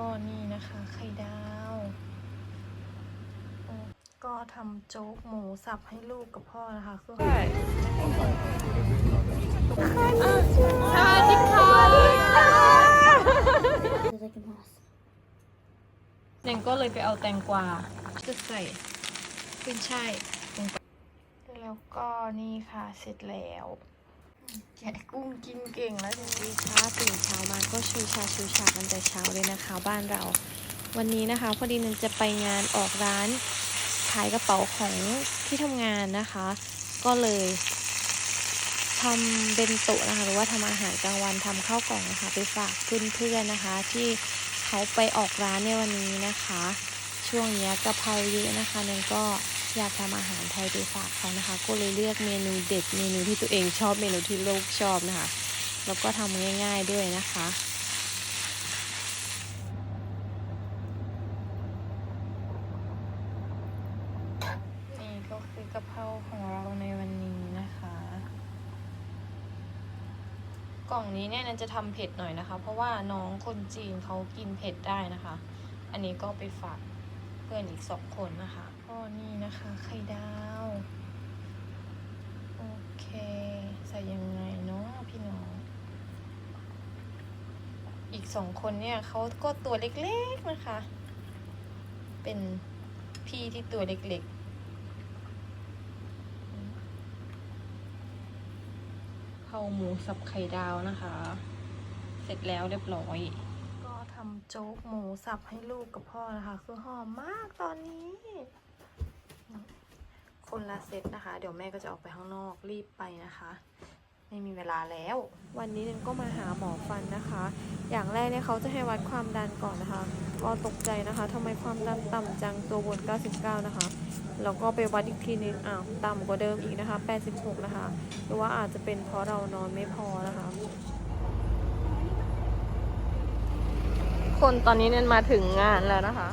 ก็นี่นะคะ ไข่ดาว ก็ทำโจ๊กหมูสับให้ลูกกับพ่อนะคะคือใช่สวัสดีค่ะแนงก็เลยไปเอาแตงกวา จะใส่ขึ้นช่แล้วก็นี่ค่ะเสร็จแล้ว แกะกุ้งกินเก่งแล้วทีนี้ค่ะตื่นเช้ามาก็ชูชาชูชากันแต่เช้าเลยนะคะ บ้านเรา วันนี้นะคะพอดีนึงจะไปงานออกร้านขายกระเป๋าของที่ทำงานนะคะ ก็เลยทำเบนโตะนะคะหรือว่าทำอาหารกลางวันทำข้าวกล่องนะคะ ไปฝากเพื่อนๆนะคะ ที่เขาไปออกร้านในวันนี้นะคะ ช่วงนี้ยกะเพราเยอะนะคะนึงก็ อยากทำอาหารไทยไปฝากเขานะคะ ก็เลยเลือกเมนูเด็ดเมนูที่ตัวเองชอบเมนูที่ลูกชอบนะคะ แล้วก็ทำง่าย ๆด้วยนะคะนี่ก็คือกะเพราของเราในวันนี้นะคะ กล่องนี้เนี่ยนันจะทำเผ็ดหน่อยนะคะ เพราะว่าน้องคนจีนเขากินเผ็ดได้นะคะ อันนี้ก็ไปฝากเพื่อนอีกสองคนนะคะ นี่นะคะ ไข่ดาว โอเค ใส่ยังไงเนาะพี่น้อง อีกสองคนเนี่ยเขาก็ตัวเล็กๆนะคะ เป็นพี่ที่ตัวเล็กๆข้าหมูสับไข่ดาวนะคะ เสร็จแล้วเรียบร้อย ก็ทำโจ๊กหมูสับให้ลูกกับพ่อนะคะ คือหอมมากตอนนี้ คนละเซตนะคะ เดี๋ยวแม่ก็จะออกไปข้างนอกรีบไปนะคะ ไม่มีเวลาแล้ว วันนี้นึงก็มาหาหมอฟันนะคะ อย่างแรกเนี่ยเขาจะให้วัดความดันก่อนนะคะก็ตกใจนะคะทำไมความดันต่ำจังตัวบน 99 นะคะแล้วก็ไปวัดอีกทีนึงอ้าวต่ำกว่าเดิมอีกนะคะ 86 นะคะ หรือว่าอาจจะเป็นเพราะเรานอนไม่พอนะคะ คนตอนนี้เนี่ยมาถึงงานแล้วนะคะ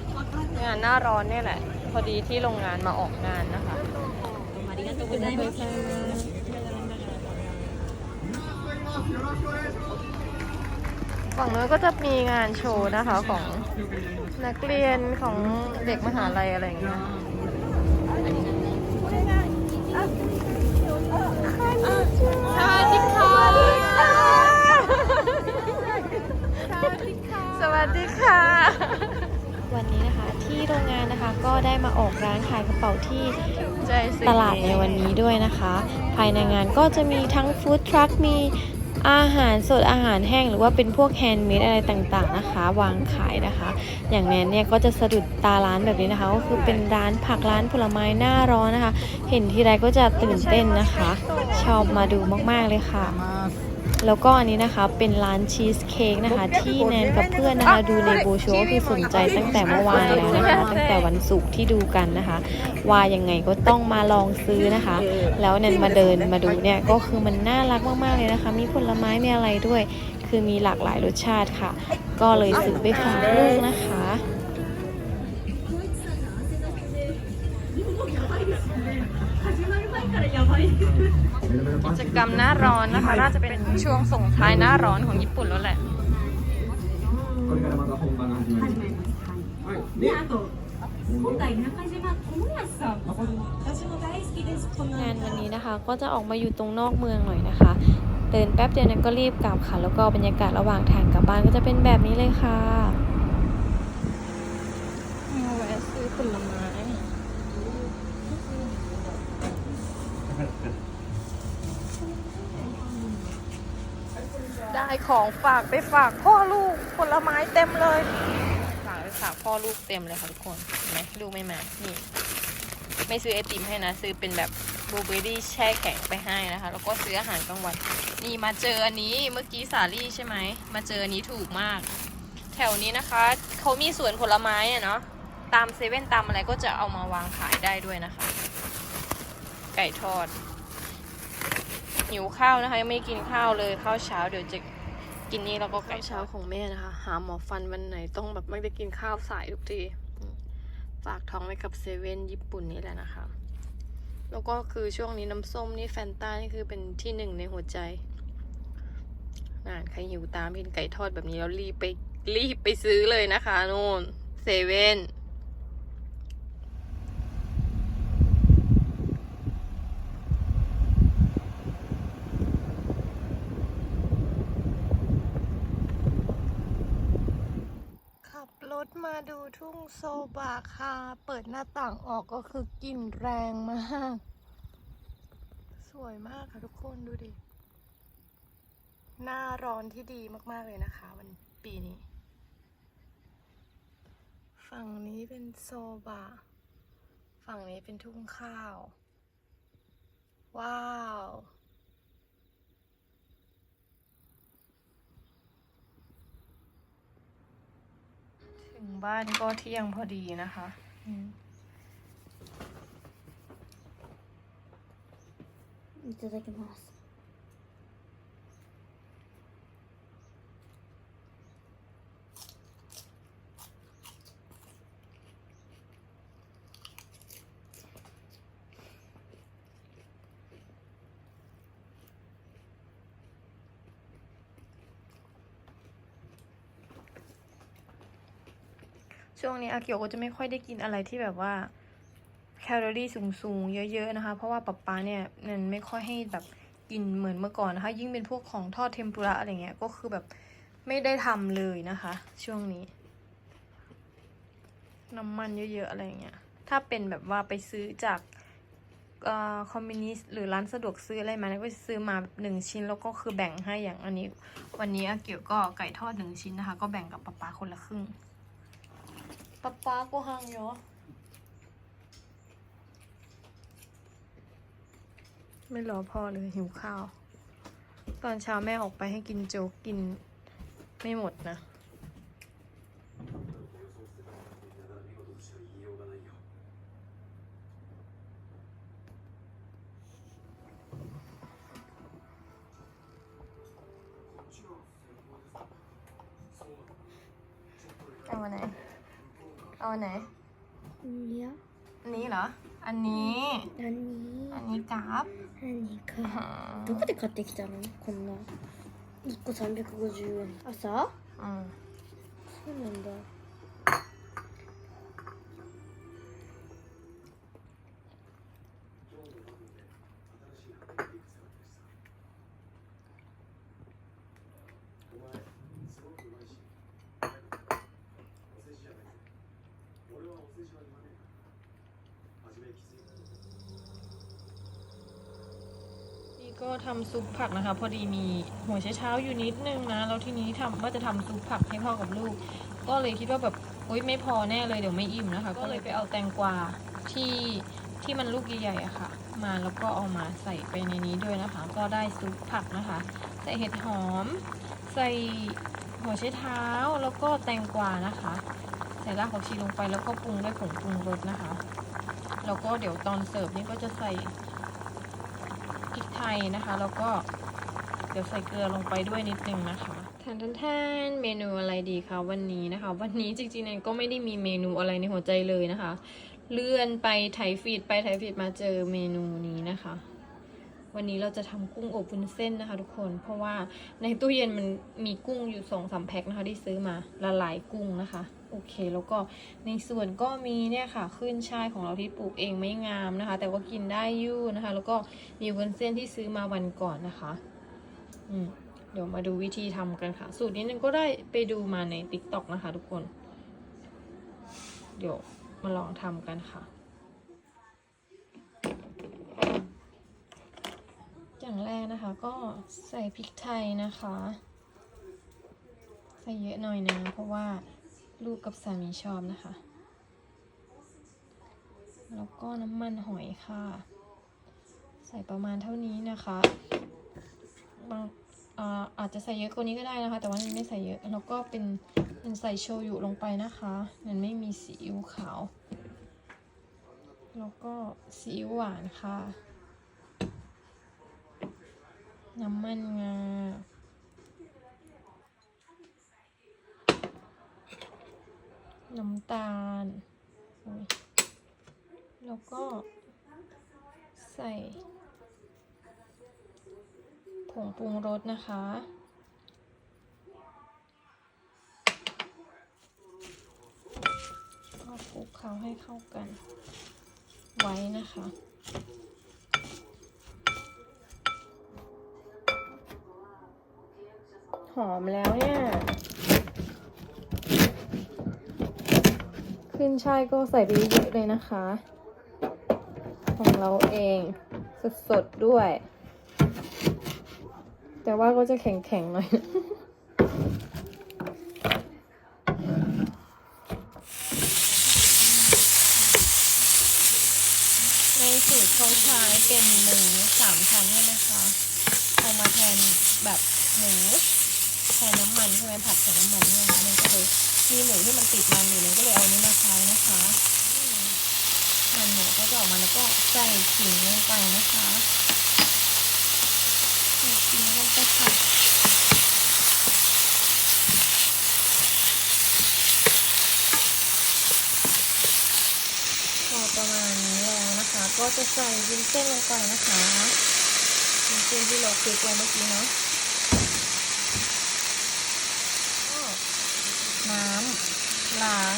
งานหน้าร้อนเนี่ยแหละพ อดีที่โรงงานมาออกงานนะคะฝั่งนู้นก็จะมีงานโชว์นะคะของนักเรียนของเด็กมหาลัยอะไรอย่างเงี้ยสวัสดีค่ะสวัสดีค่ะ วันนี้นะคะ ที่โรงงานนะคะ ก็ได้มาออกร้านขายกระเป๋าที่ตลาดในวันนี้ด้วยนะคะ ภายในงานก็จะมีทั้งฟู้ดทรัค มีอาหารสดอาหารแห้งหรือว่าเป็นพวกแฮนด์เมดอะไรต่างๆนะคะ วางขายนะคะ อย่างแนนเนี่ยก็จะสะดุดตาร้านแบบนี้นะคะ ก็คือเป็นร้านผักร้านผลไม้หน้าร้อนนะคะ เห็นทีไรก็จะตื่นเต้นนะคะ ชอบมาดูมากๆเลยค่ะ แล้วก็อันนี้นะคะเป็นร้านชีสเค้กนะคะ ที่แนนกับเพื่อนนะคะ ดูในโบชัวคือสนใจตั้งแต่เมื่อวานแล้วนะคะตั้งแต่วันศุกร์ที่ดูกันนะคะ ว่ายังไงก็ต้องมาลองซื้อนะคะ แล้วแนนมาเดินมาดูเนี่ยก็คือมันน่ารักมากๆเลยนะคะ มีผลไม้มีอะไรด้วย คือมีหลากหลายรสชาติค่ะ ก็เลยซื้อไปฝากลูกนะคะ กิจกรรมหน้าร้อนนะคะ น่าจะเป็นช่วงส่งท้ายหน้าร้อนของญี่ปุ่นแล้วแหละงานวันนี้นะคะก็จะออกมาอยู่ตรงนอกเมืองหน่อยนะคะ เดินแป๊บเดียวนั้นก็รีบกลับค่ะ แล้วก็บรรยากาศระหว่างทางกลับบ้านก็จะเป็นแบบนี้เลยค่ะ ได้ของฝากไปฝากพ่อลูกผลไม้เต็มเลย ฝากไปฝากพ่อลูกเต็มเลยค่ะทุกคนเห็นไหมลูกไม่มานี่ ไม่ซื้อไอติมให้นะ ซื้อเป็นแบบบลูเบอร์รี่แช่แข็งไปให้นะคะ แล้วก็ซื้ออาหารกลางวัน นี่มาเจออันนี้เมื่อกี้สาลี่ใช่ไหม มาเจออันนี้ถูกมาก แถวนี้นะคะ เขามีสวนผลไม้อะเนาะ ตามเซเว่นตามอะไรก็จะเอามาวางขายได้ด้วยนะคะ ไก่ทอด หิวข้าวนะคะ ยังไม่กินข้าวเลยข้าวเช้าเดี๋ยวจะ กินนี้แล้วก็ไก่เช้าของแม่นะคะ หาหมอฟันวันไหนต้องแบบไม่ได้กินข้าวสายทุกทีอืมฝากท้องไว้กับเซเว่นญี่ปุ่นนี่แหละนะคะ แล้วก็คือช่วงนี้น้ำส้มนี่แฟนต้านี่คือเป็นที่หนึ่งในหัวใจงานใครหิวตามกินไก่ทอดแบบนี้แล้วรีบไปรีบไปซื้อเลยนะคะนู่นเซเว่น ขับร ถมาดูทุ่งโซบาค่ะ เปิดหน้าต่างออกก็คือกลิ่นแรงมาก สวยมากค่ะทุกคนดูดิ หน้าร้อนที่ดีมากๆเลยนะคะ วันปีนี้ ฝั่งนี้เป็นโซบะ ฝั่งนี้เป็นทุ่งข้าว ว้าว ถึงบ้านก็เที่ยงพอดีนะคะอืม いただきます。 ช่วงนี้อาเกียวก็จะไม่ค่อยได้กินอะไรที่แบบว่าแคลอรี่สูงๆเยอะๆนะคะ เพราะว่าป๊าป๊าเนี่ยมันไม่ค่อยให้แบบกินเหมือนเมื่อก่อนนะคะ ยิ่งเป็นพวกของทอดเทมปุระอะไรเงี้ยก็คือแบบไม่ได้ทำเลยนะคะ ช่วงนี้ น้ำมันเยอะๆอะไรเงี้ยถ้าเป็นแบบว่าไปซื้อจากคอมมิวนิสต์หรือร้านสะดวกซื้ออะไรมาเนี่ยก็จะซื้อมาหนึ่งชิ้นแล้วก็คือแบ่งให้อย่างอันนี้ วันนี้อาเกียวก็ไก่ทอดหนึ่งชิ้นนะคะ ก็แบ่งกับป๊าป๊าคนละครึ่ง ป๊าป๊ากูฮังเยอะไม่รอพ่อเลยหิวข้าว ตอนเช้าแม่ออกไปให้กินโจ๊กกินไม่หมดนะ เอาอันไหน เอาอันไหน いや、 อันนี้เหรอ อันนี้ 何 อันนี้กราฟ 何か。どこで買ってきたのこんな。1個350円。朝 อืม そうなんだ。 นี่ก็ทำซุปผักนะคะ พอดีมีหัวไชเท้าอยู่นิดนึงนะแล้วทีนี้ทำว่าจะทำซุปผักให้พ่อกับลูก ก็เลยคิดว่าแบบโอ๊ยไม่พอแน่เลยเดี๋ยวไม่อิ่มนะคะ ก็เลยไปเอาแตงกวาที่ที่มันลูกใหญ่ๆอะค่ะ มาแล้วก็เอามาใส่ไปในนี้ด้วยนะคะ ก็ได้ซุปผักนะคะ ใส่เห็ดหอม ใส่หัวไชเท้าแล้วก็แตงกวานะคะ ส่รากผักชีลงไปแล้วก็ปรุงด้วยผงปรุงรสนะคะ แล้วก็เดี๋ยวตอนเสิร์ฟนี่ก็จะใส่พริกไทยนะคะ แล้วก็เดี๋ยวใส่เกลือลงไปด้วยนิดนึงนะคะแทนแทนแทนเมนูอะไรดีคะวันนี้นะคะ วันนี้จริงๆเนี่ยก็ไม่ได้มีเมนูอะไรในหัวใจเลยนะคะ เลื่อนไปไถฟีดไปไถฟีดมาเจอเมนูนี้นะคะ วันนี้เราจะทำกุ้งอบวุ้นเส้นนะคะ ทุกคน เพราะว่าในตู้เย็นมันมีกุ้งอยู่สองสามแพ็คนะคะที่ซื้อมาละลายกุ้งนะคะ โอเค แล้วก็ในส่วนก็มีเนี่ยค่ะ ขึ้นช่ายของเราที่ปลูกเองไม่งามนะคะ แต่ว่ากินได้อยู่นะคะ แล้วก็มีวุ้นเส้นที่ซื้อมาวันก่อนนะคะ อืมเดี๋ยวมาดูวิธีทำกันค่ะ สูตรนี้นึงก็ได้ไปดูมาใน t ิ k t o k นะคะ ทุกคน เดี๋ยวมาลองทำกันค่ะ อย่างแรกนะคะ ก็ใส่พริกไทยนะคะ ใส่เยอะหน่อยนะเพราะว่า ลูกกับสามีชอบนะคะ แล้วก็น้ำมันหอยค่ะ ใส่ประมาณเท่านี้นะคะบางอ่าอาจจะใส่เยอะกว่านี้ก็ได้นะคะ แต่ว่านี่ไม่ใส่เยอะ แล้วก็เป็นเป็นใส่โชยุลงไปนะคะมันไม่มีซีอิ๊วขาว แล้วก็ซีอิ๊วหวานค่ะ น้ำมันงา น้ำตาล แล้วก็ใส่ผงปรุงรสนะคะ ก็คลุกเขาให้เข้ากันไว้นะคะหอมแล้วเนี่ย ขึ้นช่ายก็ใส่ไปเยอะเลยนะคะ ของเราเองสดๆด้วย แต่ว่าก็จะแข็งๆหน่อย ในสูตรเขาใช้เป็นหมูสามชั้นใช่ไหมคะเอามาแทนแบบหมูแทนน้ำมันใช่ไหมผัดใส่น้ำมันใช่ไหมมันก็เลย มีหมูที่มันติดมันอยู่มันก็เลยเอานี้มาใช้นะคะมมันหมูก็จะออกมาแล้วก็ใส่ขิงลงไปนะคะใส่ขิงลงไปค่ะพอประมาณนี้แล้วนะคะ ก็จะใส่วุ้นเส้นลงไปนะคะวุ้นเส้นที่เราคลุกไว้เมื่อกี้เนาะ น้ำ ล้าง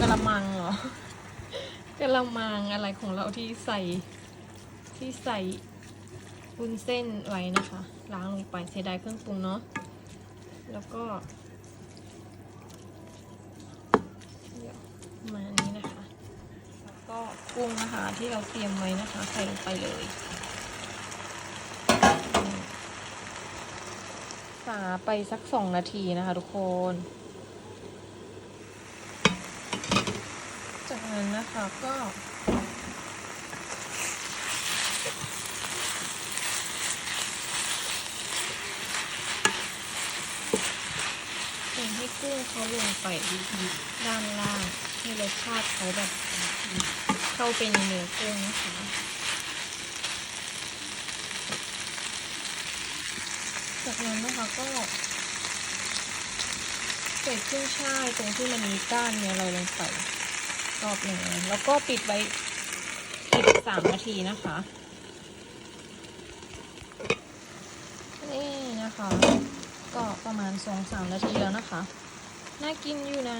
กระมังเหรอกระมังอะไรของเราที่ใส่ที่ใส่วุ้นเส้นไว้นะคะ ล้างลงไปเสียดายเครื่องปรุงเนาะแล้วก็เดี๋ยวมานี้นะคะ แล้วก็กุ้งนะคะที่เราเตรียมไว้นะคะ ใส่ลงไปเลยาไปสักสองนาทีนะคะทุกคน จากนั้นนะคะก็เติมให้กุ้งเขาลงไปดีๆด้านล่าง ให้รสชาติเขาแบบเข้าไปในเนื้อกุ้งนะคะ จากนั้นนะคะก็ใส่ขึ้นช่ายตรงที่มันมีก้านเนี่ยเราลงไปรอบหนึ่งแล้วก็ปิดไว้อีกสามนาทีนะคะนี่นะคะ ก็ประมาณสองสามนาทีแล้วนะคะ น่ากินอยู่นะ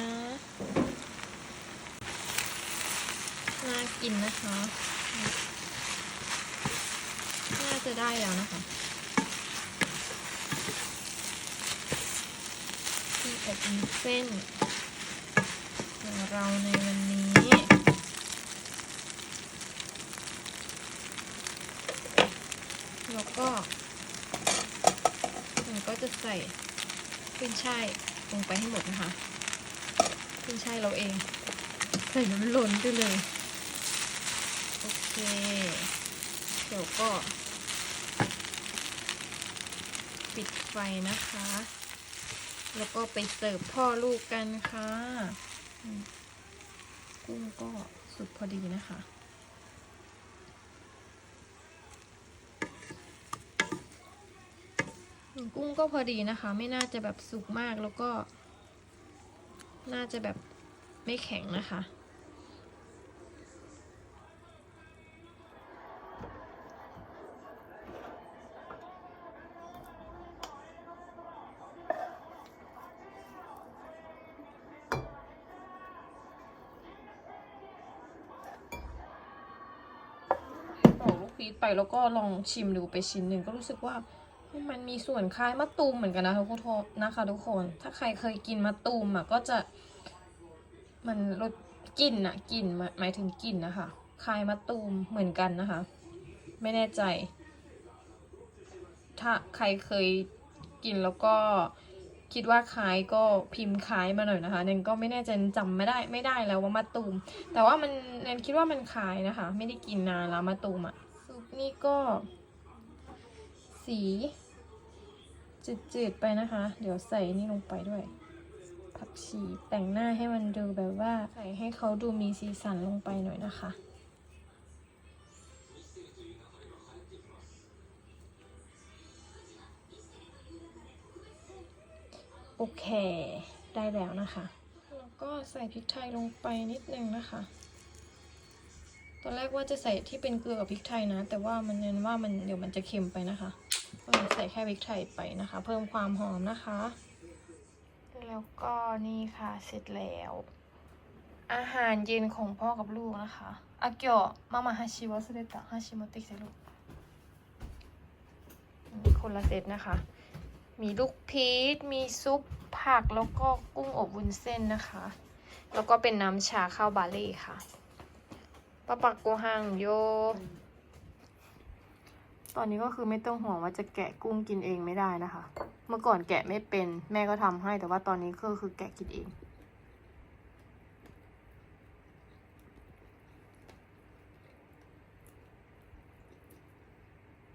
น่ากินนะคะ น่าจะได้แล้วนะคะ อบวุ้นเส้นของเราในวันนี้แล้วก็มันก็จะใส่ขึ้นช่ายลงไปให้หมดนะคะขึ้นช่ายเราเอง ใส่น้ำล้นไปเลย โอเค เดี๋ยวก็ ปิดไฟนะคะ แล้วก็ไปเสิร์ฟพ่อลูกกันค่ะ กุ้งก็สุดพอดีนะคะ กุ้งก็พอดีนะคะ ไม่น่าจะแบบสุกมากแล้วก็ น่าจะแบบไม่แข็งนะคะ ตอกลูกพีช ไปแล้วก็ลองชิมดูไปชิ้นหนึ่งก็รู้สึกว่ามันมีส่วนคล้ายมะตูมเหมือนกันนะทุกคนนะคะทุกคน ถ้าใครเคยกินมะตูมอะก็จะ มันรสกลิ่นอะกลิ่นหมายถึงกลิ่นนะคะคล้ายมะตูมเหมือนกันนะคะ ไม่แน่ใจ ถ้าใครเคยกินแล้วก็คิดว่าคล้ายก็พิมพ์คล้ายมาหน่อยนะคะเนนก็ไม่แน่ใจจำไม่ได้ไม่ได้แล้วว่ามะตูม แต่ว่ามันเนนคิดว่ามันคล้ายนะคะ ไม่ได้กินนานแล้วมะตูมอะซุป นี่ก็ สีจืดๆไปนะคะ เดี๋ยวใส่นี่ลงไปด้วย ผักชีแต่งหน้าให้มันดูแบบว่า ใส่ให้เขาดูมีสีสันลงไปหน่อยนะคะโอเค ได้แล้วนะคะ แล้วก็ใส่พริกไทยลงไปนิดนึงนะคะ ตอนแรกว่าจะใส่ที่เป็นเกลือกับพริกไทยนะ แต่ว่ามันเน้นว่ามันเดี๋ยวมันจะเค็มไปนะคะ ก็เลยใส่แค่พริกไทยไปนะคะ เพิ่มความหอมนะคะ แล้วก็นี่ค่ะเสร็จแล้ว อาหารเย็นของพ่อกับลูกนะคะอาเกียวมามาฮาชิวะสเดตะฮาชิโมเตะเซลูกคนละเซตนะคะ มีลูกพีชมีซุปผักแล้วก็กุ้งอบวุ้นเส้นนะคะ แล้วก็เป็นน้ำชาข้าวบาเล่ค่ะ ปาปักโกหังโย ตอนนี้ก็คือไม่ต้องห่วงว่าจะแกะกุ้งกินเองไม่ได้นะคะ เมื่อก่อนแกะไม่เป็น แม่ก็ทำให้ แต่ว่าตอนนี้ก็คือแกะกินเอง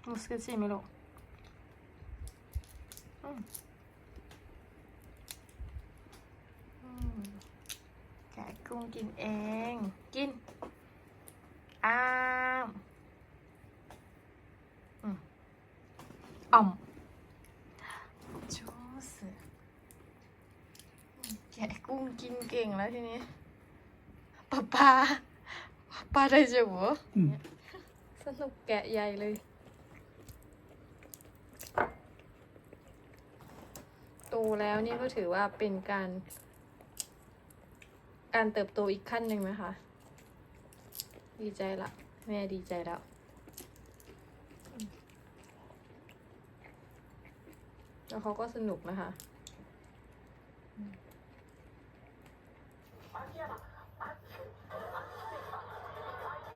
มุสกิซี่ไม่รู้แกะกุ้งกินเอง กิน อ้ามอืมอ่อมโชสแกะกุ้งกินเก่งแล้วทีนี้ป้าป้าป้าได้จูบうんสนุกแกะใหญ่เลย โตแล้วเนี่ยก็ถือว่าเป็นการ การเติบโตอีกขั้นหนึ่งนะคะ ดีใจละ แม่ดีใจแล้ว แล้วเขาก็สนุกนะคะ